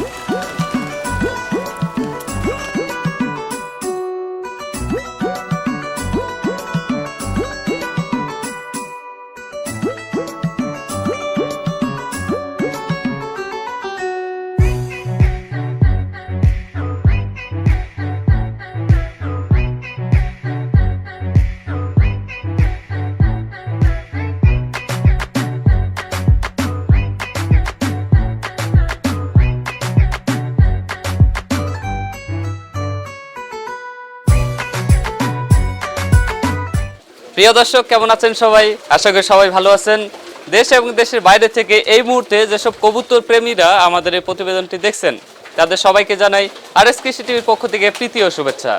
Música প্রিয় দর্শক, কেমন আছেন সবাই? আশা করি সবাই ভালো আছেন। দেশ এবং দেশের বাইরে থেকে এই মুহূর্তে যেসব কবুতর প্রেমীরা আমাদের এই প্রতিবেদনটি দেখছেন, তাদের সবাইকে জানাই আর এস কৃষি টিভির পক্ষ থেকে প্রীতি ও শুভেচ্ছা।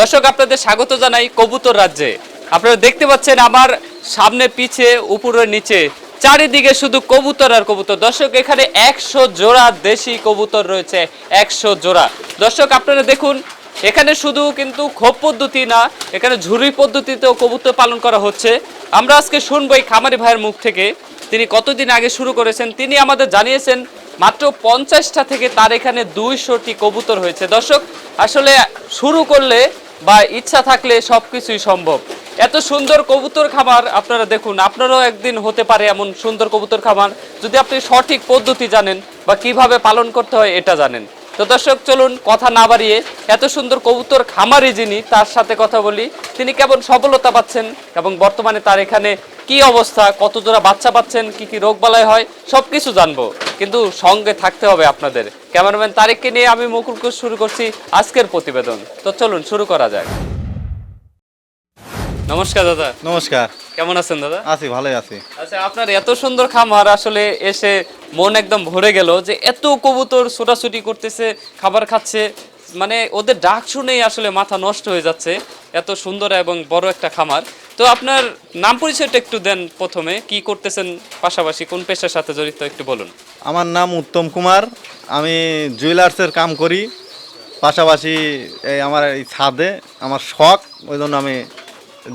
দর্শক, আপনাদের স্বাগত জানাই কবুতর রাজ্যে। আপনারা দেখতে পাচ্ছেন আমার সামনে, পিছে, উপরে, নিচে, চারিদিকে শুধু কবুতর আর কবুতর। দর্শক, এখানে একশো জোড়া দেশি কবুতর রয়েছে, একশো জোড়া। দর্শক, আপনারা দেখুন এখানে শুধু কিন্তু খোপ পদ্ধতি না, এখানে ঝুরি পদ্ধতিতেও কবুতর পালন করা হচ্ছে। আমরা আজকে শুনব এই খামারি ভাইয়ের মুখ থেকে, তিনি কতদিন আগে শুরু করেছেন, তিনি আমাদের জানিয়েছেন মাত্র পঞ্চাশটা থেকে তার এখানে দুইশোটি কবুতর হয়েছে। দর্শক, আসলে শুরু করলে বা ইচ্ছা থাকলে সব কিছুই সম্ভব। এত সুন্দর কবুতর খামার আপনারা দেখুন, আপনারাও একদিন হতে পারে এমন সুন্দর কবুতর খামার। যদি আপনি সঠিক পদ্ধতি জানেন বা কীভাবে পালন করতে হয় এটা জানেন। তো দর্শক, চলুন কথা না বাড়িয়ে এত সুন্দর কবুতর খামারি যিনি, তার সাথে কথা বলি। তিনি কেমন সফলতা পাচ্ছেন এবং বর্তমানে তার এখানে কি অবস্থা, কত জোড়া বাচ্চা পাচ্ছেন, কি কি রোগ বালাই হয় সব কিছু জানব। কিন্তু সঙ্গে থাকতে হবে আপনাদের। ক্যামেরাম্যান তারিখকে নিয়ে আমি মুকুল কুশ শুরু করছি আজকের প্রতিবেদন। তো চলুন, শুরু করা যাক। নমস্কার দাদা। নমস্কার। কেমন আছেন দাদা? আছি ভালোই আছি। আচ্ছা আপনার এত সুন্দর খামার আসলে এসে মন একদম ভরে গেল যে এত কবুতর ছোটাছুটি করতেছে খাবার খাচ্ছে মানে ওদের ডাক শুনেই আসলে মাথা নষ্ট হয়ে যাচ্ছে এত সুন্দর এবং বড় একটা খামার। তো আপনার নাম পরিচয়টা একটু দেন প্রথমে কি করতেছেন পাশাপাশি কোন পেশার সাথে জড়িত একটু বলুন। আমার নাম উত্তম কুমার আমি জুয়েলার্সের কাম করি পাশাপাশি এই আমার এই ছাদে আমার শখ ওই জন্য আমি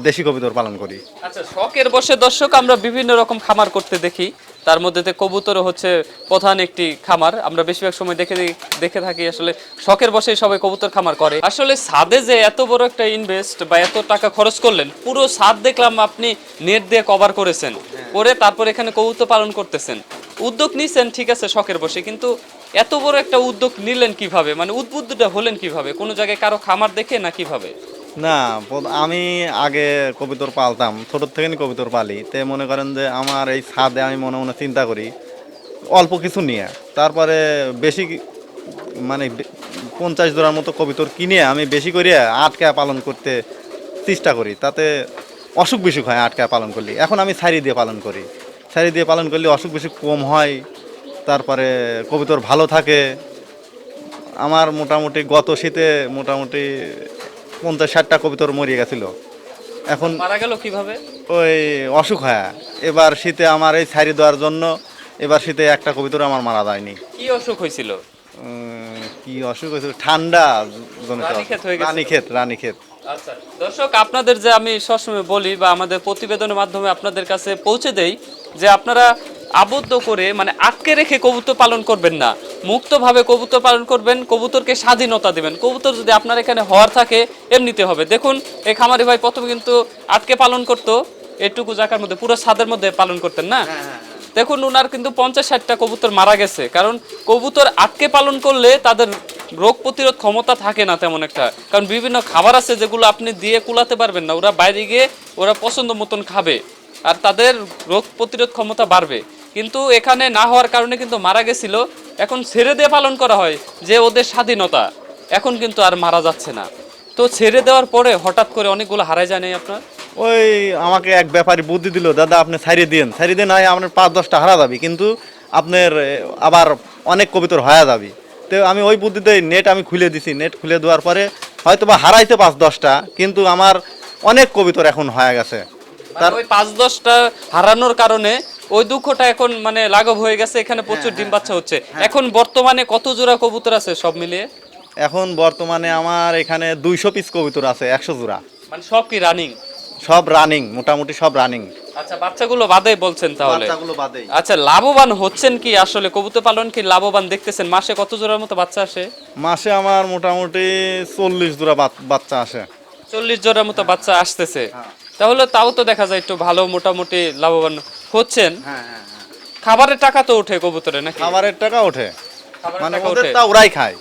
দেশি কবিতর পালন করি। আচ্ছা শখের বসে দর্শক আমরা বিভিন্ন রকম খামার করতে দেখি। তার মধ্যে কবুতর হচ্ছে প্রধান একটি খামার। আমরা বেশিরভাগ সময় দেখে দেখে থাকি আসলে শখের বসে সবাই কবুতর খামার করে। আসলে ছাদে যে এত বড় একটা ইনভেস্ট বা এত টাকা খরচ করলেন পুরো ছাদ দেখলাম আপনি নেট দিয়ে কভার করেছেন। করে তারপর এখানে কবুতর পালন করতেছেন। উদ্যোগ নিছেন ঠিক আছে শখের বসে কিন্তু এত বড় একটা উদ্যোগ নিলেন কীভাবে? মানে উদ্বুদ্ধটা হলেন কীভাবে? কোনো জায়গায় কারও খামার দেখে না কীভাবে? না আমি আগে কবিতর পালতাম ছোটোর থেকে কবিতর পালি। তে মনে করেন যে আমার এই ছাদে আমি মনে মনে চিন্তা করি, অল্প কিছু নিয়ে। তারপরে বেশি মানে পঞ্চাশ জোড়ার মতো কবিতর কিনে আমি বেশি করে আটকা পালন করতে চেষ্টা করি। তাতে অসুখ বিসুখ হয় আটকা পালন করলে। এখন আমি ছাড়ি দিয়ে পালন করি। ছাড়ি দিয়ে পালন করলে অসুখ বিসুখ কম হয়, তারপরে কবিতর ভালো থাকে। আমার মোটামুটি গত শীতে মোটামুটি পঞ্চাশ ষাটটা কবিতর মরিয়ে গেছিল। এখন মারা গেল কীভাবে? ওই অসুখ হয়। এবার শীতে আমার এই ছাড়ি দেওয়ার জন্য এবার শীতে একটা কবিতর আমার মারা যায়নি। কি অসুখ হয়েছিল? কি অসুখ হয়েছিল? ঠান্ডা? রানীক্ষেত রানীক্ষেত। আচ্ছা দর্শক আপনাদের যে আমি সবসময় বলি বা আমাদের প্রতিবেদনের মাধ্যমে আপনাদের কাছে পৌঁছে দেই যে আপনারা আবদ্ধ করে মানে আটকে রেখে কবুতর পালন করবেন না। মুক্তভাবে কবুতর পালন করবেন কবুতরকে স্বাধীনতা দিবেন। কবুতর যদি আপনার এখানে হওয়ার থাকে এমনিতে হবে। দেখুন এই খামারি ভাই প্রথমে কিন্তু আটকে পালন করতো এটুকু জায়গার মধ্যে পুরো ছাদের মধ্যে পালন করতেন না? দেখুন ওনার কিন্তু পঞ্চাশ ষাটটা কবুতর মারা গেছে। কারণ কবুতর আটকে পালন করলে তাদের রোগ প্রতিরোধ ক্ষমতা থাকে না তেমন একটা। কারণ বিভিন্ন খাবার আছে যেগুলো আপনি দিয়ে কুলাতে পারবেন না। ওরা বাইরে গিয়ে ওরা পছন্দ মতন খাবে। আর তাদের রোগ প্রতিরোধ ক্ষমতা বাড়বে। কিন্তু এখানে না হওয়ার কারণে কিন্তু মারা গেছিল। এখন ছেড়ে দিয়ে পালন করা হয় যে ওদের স্বাধীনতা। এখন কিন্তু আর মারা যাচ্ছে না। তো ছেড়ে দেওয়ার পরে হঠাৎ করে অনেকগুলো হারায় যায় নাই আপনার? ওই আমাকে এক ব্যাপারী বুদ্ধি দিল দাদা আপনি ছাড়িয়ে দিন ছাড়িয়ে দিন হয় আপনার পাঁচ দশটা হারা যাবে কিন্তু আপনার আবার অনেক কবিতর হয়ে যাবে। তো আমি ওই বুদ্ধিতে নেট আমি খুলে দিছি। নেট খুলে দেওয়ার পরে হয়তো বা হারাইতে পাঁচ দশটা কিন্তু আমার অনেক কবিতর এখন হয়ে গেছে। তার ওই পাঁচ দশটা হারানোর কারণে ওই দুঃখটা এখন মানে লাঘব হয়ে গেছে এখানে প্রচুর ডিম বাচ্চা হচ্ছে। এখন বর্তমানে কত জোড়া কবুতর আছে সব মিলিয়ে? এখন বর্তমানে আমার এখানে দুইশো পিস কবিতর আছে একশো জোড়া। মানে সব কি রানিং সব রানিং মোটামুটি সব রানিং আচ্ছা বাচ্চাগুলো বলছেন তাহলে। বাচ্চাগুলো বাদেই। আচ্ছা লাভবান হচ্ছেন কি আসলে? কবুতর পালন কি লাভবান দেখতেছেন? মাসে কত জোড়ার মতো বাচ্চা আসে? মাসে আমার মোটামুটি চল্লিশ জোড়া বাচ্চা আসে। চল্লিশ জোড়ার মতো বাচ্চা আসতেছে। তাহলে তাও তো দেখা যায় একটু ভালো মোটামুটি লাভবান হচ্ছেন? হ্যাঁ হ্যাঁ হ্যাঁ। খাবারের টাকা তো উঠে কবুতরে নাকি? খাবারের টাকা ওঠে। মানে ওদের তা ওরাই খায়।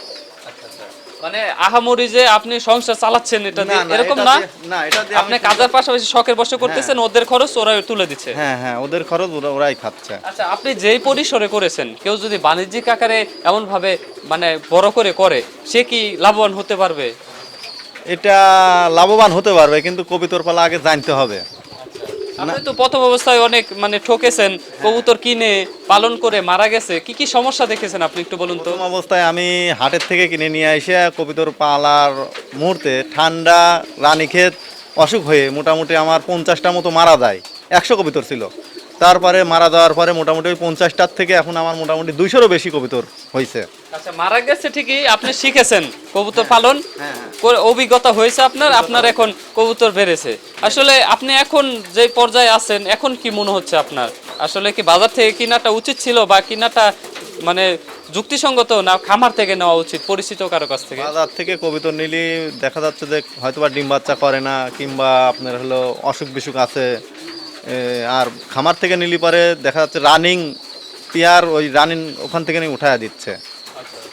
মানে আহামরি যে আপনি সংসার চালাচ্ছেন এটা এরকম না? না এটা আপনি কাজের পাশাপাশি শখের বসে করতেছেন ওদের খরচ ওরা তুলে দিচ্ছে। হ্যাঁ হ্যাঁ ওদের খরচ ওরা- ওরাই খাচ্ছে। আচ্ছা আপনি যেই পরিসরে করেছেন কেউ যদি বাণিজ্যিক আকারে এমন ভাবে মানে বড় করে করে সে কি লাভবান হতে পারবে? এটা লাভবান হতে পারবে কিন্তু কবিতর পালা আগে জানতে হবে। আপনি তো প্রথম অবস্থায় অনেক মানে ঠকেছেন কবুতর কিনে পালন করে মারা গেছে। কি কি সমস্যা দেখেছেন আপনি একটু বলুন তো? প্রথম অবস্থায় আমি হাটের থেকে কিনে নিয়ে এসে কবিতর পালার মুহূর্তে ঠান্ডা রানীক্ষেত অসুখ হয়ে মোটামুটি আমার পঞ্চাশটা মতো মারা যায়। একশো কবিতর ছিল। তারপরে মারা যাওয়ার পরে মোটামুটি ওই পঞ্চাশটার থেকে এখন আমার মোটামুটি দুইশোরও বেশি কবিতর হয়েছে। আচ্ছা মারা গেছে ঠিকই আপনি শিখেছেন কবুতর পালন। হ্যাঁ, অভিজ্ঞতা হয়েছে আপনার আপনার এখন কবুতর বেড়েছে। আসলে আপনি এখন যে পর্যায়ে আছেন এখন কি মনে হচ্ছে আপনার? আসলে কি বাজার থেকে কেনাটা উচিত ছিল বা কেনাটা মানে যুক্তিসঙ্গত না খামার থেকে নেওয়া উচিত পরিচিত কারও কাছ থেকে? বাজার থেকে কবিতর নিলে দেখা যাচ্ছে যে হয়তো বা ডিম বাচ্চা করে না কিংবা আপনার হলো অসুখ বিসুখ আছে আর খামার থেকে নিলে পরে দেখা যাচ্ছে রানিং পেয়ার ওই রানিং ওখান থেকে নিয়ে উঠায় দিচ্ছে।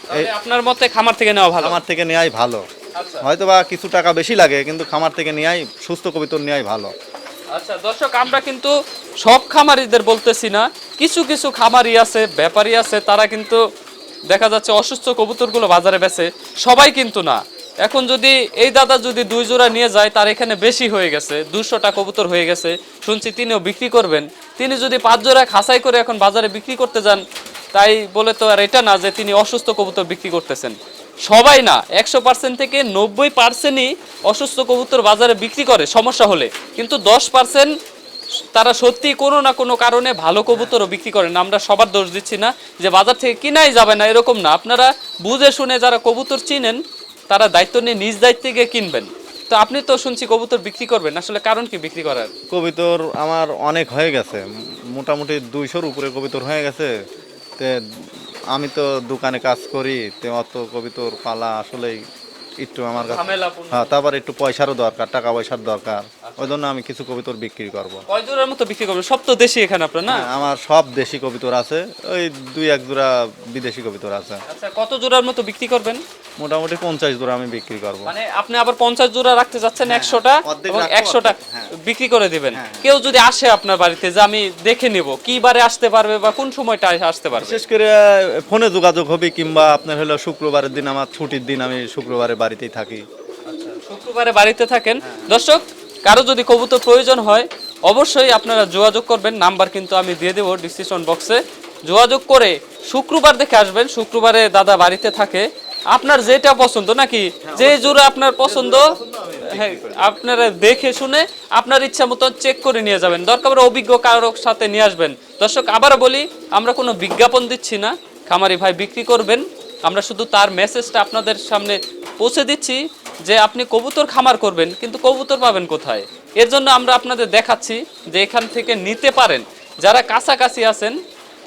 তাহলে আপনার মতে খামার থেকে নেওয়া ভালো? খামার থেকে নেওয়াই ভালো। আচ্ছা। হয়তো বা কিছু টাকা বেশি লাগে কিন্তু খামার থেকে নেওয়াই সুস্থ কবিতর নেওয়াই ভালো। আচ্ছা দর্শক আমরা কিন্তু সব খামারিদের বলতেছি না কিছু কিছু খামারি আছে ব্যাপারী আছে তারা কিন্তু দেখা যাচ্ছে অসুস্থ কবুতরগুলো বাজারে বেচে সবাই কিন্তু না। এখন যদি এই দাদা যদি দুই জোড়া নিয়ে যায়, তার এখানে বেশি হয়ে গেছে দুশো দুশোটা কবুতর হয়ে গেছে। শুনছি তিনিও বিক্রি করবেন। তিনি যদি পাঁচ জোড়া খাসাই করে এখন বাজারে বিক্রি করতে যান, তাই বলে তো আর এটা না যে তিনি অসুস্থ কবুতর বিক্রি করতেছেন। সবাই না, একশো পার্সেন্ট থেকে নব্বই পার্সেন্টই অসুস্থ কবুতর বাজারে বিক্রি করে, সমস্যা হলে। কিন্তু দশ পার্সেন্ট তারা সত্যি কোনো না কোনো কারণে ভালো কবুতরও বিক্রি করেন আমরা সবার দোষ দিচ্ছি না যে বাজার থেকে কিনাই যাবে না, এরকম না। আপনারা বুঝে শুনে যারা কবুতর চিনেন তারা দায়িত্ব নিয়ে নিজ দায়িত্ব গিয়ে কিনবেন। তো আপনি তো শুনছি কবুতর বিক্রি করবেন আসলে কারণ কি বিক্রি করার? কবিতর আমার অনেক হয়ে গেছে মোটামুটি দুইশোর উপরে কবিতর হয়ে গেছে। তে আমি তো দোকানে কাজ করি তে অত কবিতর পালা আসলেই একটু আমার কাছে ঝামেলাপূর্ণ। হ্যাঁ তারপর একটু পয়সারও দরকার টাকা পয়সার দরকার। ওই জন্য আমি কিছু কবিতর বিক্রি করব। কয় জোড়ার মতো বিক্রি করবেন? সব তো দেশি এখানে আপনার না? হ্যাঁ, আমার সব দেশি কবিতর আছে। ওই দুই এক জোড়া বিদেশি কবিতর আছে। আচ্ছা কত জোড়ার মতো বিক্রি করবেন? মোটামুটি পঞ্চাশ জোড়া আমি বিক্রি করব। মানে আপনি আবার পঞ্চাশ জোড়া রাখতে যাচ্ছেন একশোটা হ্যাঁ, এবং একশোটা হ্যাঁ। বিক্রি করে দিবেন। হ্যাঁ। কেউ যদি আসে আপনার বাড়িতে যে আমি দেখে নিব কি বারে আসতে পারবে বা কোন সময়টা আসতে পারবে? বিশেষ করে ফোনে যোগাযোগ হবে কিংবা আপনার হলো শুক্রবারের দিন আমার ছুটির দিন আমি শুক্রবারে বাড়িতেই থাকি। শুক্রবারে বাড়িতে থাকেন। দর্শক কারও যদি কবুতর প্রয়োজন হয়, অবশ্যই আপনারা যোগাযোগ করবেন। নাম্বার কিন্তু আমি দিয়ে দেবো ডিসক্রিপশন বক্সে। যোগাযোগ করে শুক্রবার দেখে আসবেন। শুক্রবারে দাদা বাড়িতে থাকে। আপনার যেটা পছন্দ, নাকি যে জোড়া আপনার পছন্দ হ্যাঁ আপনারা দেখে শুনে আপনার ইচ্ছা মতো চেক করে নিয়ে যাবেন। দরকার অভিজ্ঞ কারোর সাথে নিয়ে আসবেন। দর্শক আবার বলি, আমরা কোনো বিজ্ঞাপন দিচ্ছি না। খামারি ভাই বিক্রি করবেন। আমরা শুধু তার মেসেজটা আপনাদের সামনে পৌঁছে দিচ্ছি। যে আপনি কবুতর খামার করবেন, কিন্তু কবুতর পাবেন কোথায়? এর জন্য আমরা আপনাদের দেখাচ্ছি যে এখান থেকে নিতে পারেন। যারা কাছাকাছি আছেন,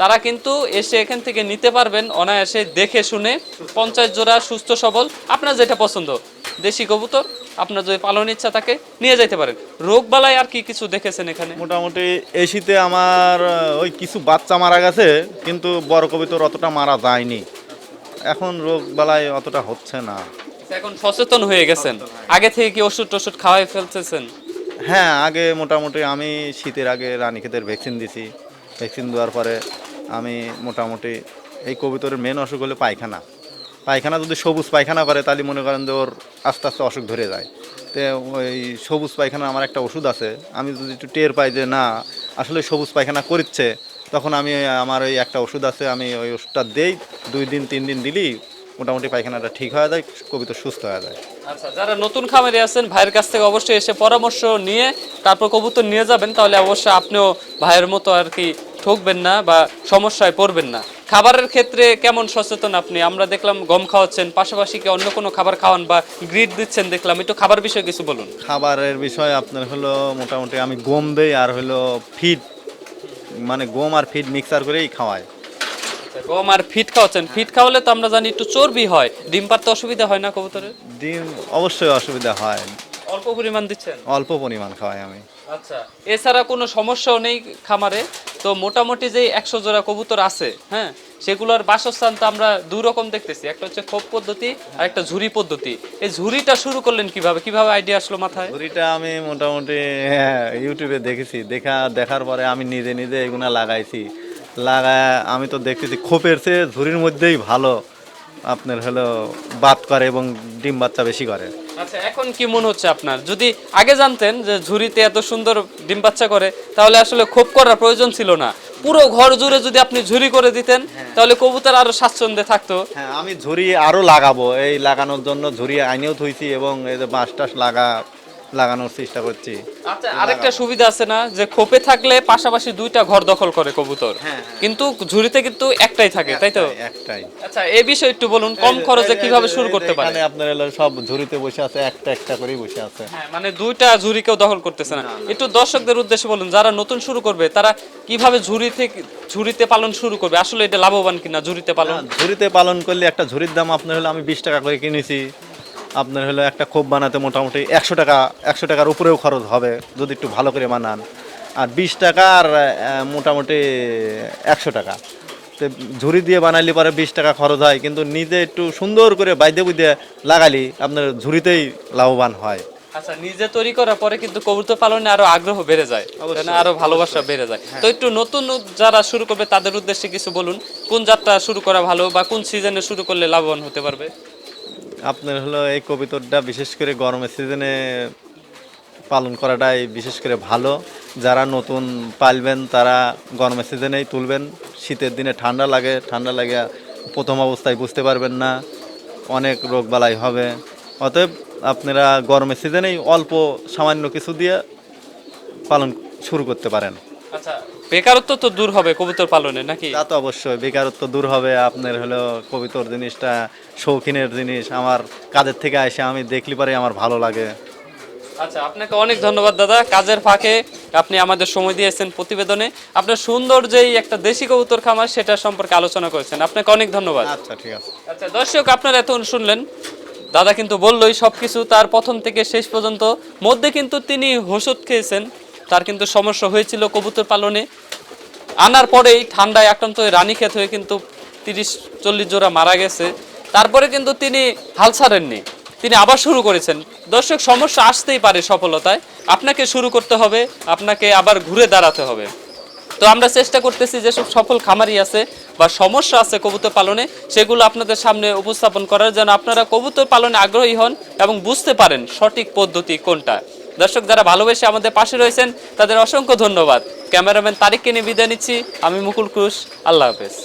তারা কিন্তু এসে এখান থেকে নিতে পারবেন, অনায়াসে দেখে শুনে পঞ্চাশ জোড়া সুস্থ সবল, আপনার যেটা পছন্দ। দেশি কবুতর, আপনার যদি পালন ইচ্ছা থাকে, নিয়ে যাইতে পারেন। রোগ বালাই আর কি কিছু দেখেছেন এখানে? মোটামুটি এই শীতে আমার, ওই কিছু বাচ্চা মারা গেছে, কিন্তু বড় কবিতর অতটা মারা যায়নি। এখন রোগ বালায় অতটা হচ্ছে না। এখন সচেতন হয়ে গেছেন। আগে থেকে কি ওষুধ টষুধ খাওয়াই ফেলতেছেন? হ্যাঁ আগে মোটামুটি আমি শীতের আগে রানীক্ষেতের ভ্যাকসিন দিছি। ভ্যাকসিন দেওয়ার পরে আমি মোটামুটি এই কবিতরের মেন অসুখ হলো পায়খানা। পায়খানা যদি সবুজ পায়খানা করে তাহলে মনে করেন যে ওর আস্তে আস্তে অসুখ ধরে যায়। তো ওই সবুজ পায়খানা আমার একটা ওষুধ আছে। আমি যদি একটু টের পাই যে না আসলে সবুজ পায়খানা করছে তখন আমি আমার ওই একটা ওষুধ আছে আমি ওই ওষুধটা দেই দুই দিন তিন দিন দিলেই মোটামুটি পায়খানাটা ঠিক হয়ে যায় কবিতর সুস্থ হয়ে যায়। আচ্ছা যারা নতুন খামারে আছেন ভাইয়ের কাছ থেকে অবশ্যই এসে পরামর্শ নিয়ে তারপর কবুতর নিয়ে যাবেন তাহলে অবশ্যই আপনিও ভাইয়ের মতো আর কি ঠকবেন না বা সমস্যায় পড়বেন না। খাবারের ক্ষেত্রে কেমন সচেতন আপনি? আমরা দেখলাম গম খাওয়াচ্ছেন পাশাপাশি কি অন্য কোনো খাবার খাওয়ান বা গ্রিড দিচ্ছেন দেখলাম একটু খাবার বিষয়ে কিছু বলুন। খাবারের বিষয় আপনার হলো মোটামুটি আমি গম দেই আর হলো ফিড মানে গম আর ফিড মিক্সার করেই খাওয়াই। গম আর ফিট খাওয়াচ্ছেন। ফিট খাওয়ালে তো আমরা জানি একটু চর্বি হয়। ডিম পারতে অসুবিধা হয় না কবুতরের ডিম অবশ্যই অসুবিধা হয়। অল্প পরিমাণ দিচ্ছেন? অল্প পরিমাণ খাওয়াই আমি। আচ্ছা এছাড়া কোনো সমস্যাও নেই খামারে? তো মোটামুটি যে একশো জোড়া কবুতর আছে হ্যাঁ সেগুলোর বাসস্থান তো আমরা দুই রকম দেখতেছি। একটা হচ্ছে খোপ পদ্ধতি আর একটা ঝুরি পদ্ধতি। এই ঝুরিটা শুরু করলেন কীভাবে? কীভাবে আইডিয়া আসলো মাথায়? ঘুড়িটা আমি মোটামুটি হ্যাঁ, ইউটিউবে দেখেছি। দেখা দেখার পরে আমি নিজে নিজে এগুলা লাগাইছি। লাগায় আমি তো দেখতেছি খোপের চেয়ে ঝুড়ির মধ্যেই ভালো। আপনার হলো বাত করে এবং ডিম বাচ্চা বেশি করে। আচ্ছা এখন কি মনে হচ্ছে আপনার? যদি আগে জানতেন যে ঝুরিতে এত সুন্দর ডিম বাচ্চা করে তাহলে আসলে খোপ করার প্রয়োজন ছিল না। পুরো ঘর জুড়ে যদি আপনি ঝুড়ি করে দিতেন তাহলে কবুতর আরও স্বাচ্ছন্দ্যে থাকতো। হ্যাঁ আমি ঝুড়ি আরও লাগাবো। এই লাগানোর জন্য ঝুড়ি আইনেও থুইছি এবং এই যে বাঁশ টাস লাগা লাগানোর চেষ্টা করছি। আচ্ছা আরেকটা সুবিধা আছে না যে খোপে থাকলে পাশাপাশি দুইটা ঘর দখল করে কবুতর। হ্যাঁ, কিন্তু ঝুরিতে কিন্তু একটাই থাকে তাই তো? একটাই আচ্ছা এই বিষয়ে একটু বলুন কম খরচে কীভাবে শুরু করতে পারে? এখানে আপনার হলো সব ঝুড়িতে বসে আছে একটা একটা করেই বসে আছে। হ্যাঁ মানে দুইটা ঝুরি কেউ দখল করতেছে না। একটু দর্শকদের উদ্দেশ্যে বলুন যারা নতুন শুরু করবে তারা কীভাবে ঝুড়ি থেকে ঝুরিতে পালন শুরু করবে? আসলে এটা লাভবান কিনা ঝুরিতে পালন? ঝুড়িতে পালন করলে একটা ঝুড়ির দাম আপনার হলো আমি বিশ টাকা করে কিনেছি। আপনার হলো একটা খোপ বানাতে মোটামুটি একশো টাকা একশো টাকার উপরেও খরচ হবে যদি একটু ভালো করে বানান। আর বিশ টাকা আর মোটামুটি একশো টাকা। তো ঝুড়ি দিয়ে বানাইলে পরে বিশ টাকা খরচ হয় কিন্তু নিজে একটু সুন্দর করে বাইদে বুঝে লাগালি আপনার ঝুড়িতেই লাভবান হয়। আচ্ছা নিজে তৈরি করার পরে কিন্তু কবুতর পালনে আরও আগ্রহ বেড়ে যায় আরও ভালোবাসা বেড়ে যায়। তো একটু নতুন যারা শুরু করবে তাদের উদ্দেশ্যে কিছু বলুন কোন যাত্রা শুরু করা ভালো বা কোন সিজনে শুরু করলে লাভবান হতে পারবে? আপনার হলো এই কবিতরটা বিশেষ করে গরমের সিজনে পালন করাটাই বিশেষ করে ভালো। যারা নতুন পালবেন, তারা গরমের সিজনেই তুলবেন। শীতের দিনে ঠান্ডা লাগে ঠান্ডা লাগে প্রথম অবস্থায় বুঝতে পারবেন না অনেক রোগবালাই হবে। অতএব আপনারা গরমের সিজনেই অল্প সামান্য কিছু দিয়ে পালন শুরু করতে পারেন। আচ্ছা বেকারত্ব তো দূর হবে কবুতর পালনে নাকি? তা তো অবশ্যই বেকারত্ব দূর হবে আপনার হলো কবিতর জিনিসটা শৌখিনের জিনিস আমার কাজের থেকে এসে আমি দেখলি পরে আমার ভালো লাগে। আচ্ছা আপনাকে অনেক ধন্যবাদ দাদা কাজের ফাঁকে আপনি আমাদের সময় দিয়েছেন প্রতিবেদনে। আপনার সুন্দর যেই একটা দেশি কবুতর খামার সেটা সম্পর্কে আলোচনা করেছেন আপনাকে অনেক ধন্যবাদ। আচ্ছা ঠিক আছে। আচ্ছা দর্শক আপনারা এত শুনলেন দাদা কিন্তু বললোই সব কিছু তার প্রথম থেকে শেষ পর্যন্ত মধ্যে কিন্তু তিনি ওষুধ খেয়েছেন তার কিন্তু সমস্যা হয়েছিল কবুতর পালনে। আনার পরেই ঠান্ডায় আক্রান্ত হয়ে রানীক্ষেত হয়ে কিন্তু তিরিশ, চল্লিশ জোড়া মারা গেছে। তারপরে কিন্তু তিনি হাল ছাড়েননি। তিনি আবার শুরু করেছেন। দর্শক, সমস্যা আসতেই পারে সফলতায়। আপনাকে শুরু করতে হবে, আপনাকে আবার ঘুরে দাঁড়াতে হবে। তো আমরা চেষ্টা করতেছি যেসব সফল খামারি আছে বা সমস্যা আছে কবুতর পালনে, সেগুলো আপনাদের সামনে উপস্থাপন করার যেন আপনারা কবুতর পালনে আগ্রহী হন এবং বুঝতে পারেন সঠিক পদ্ধতি কোনটা। দর্শক যারা ভালোবেসে আমাদের পাশে রয়েছেন, তাদের অসংখ্য ধন্যবাদ। ক্যামেরাম্যান তারিককে নিয়ে বিদায় নিচ্ছি। আমি মুকুল ক্রুশ আল্লাহ হাফেজ।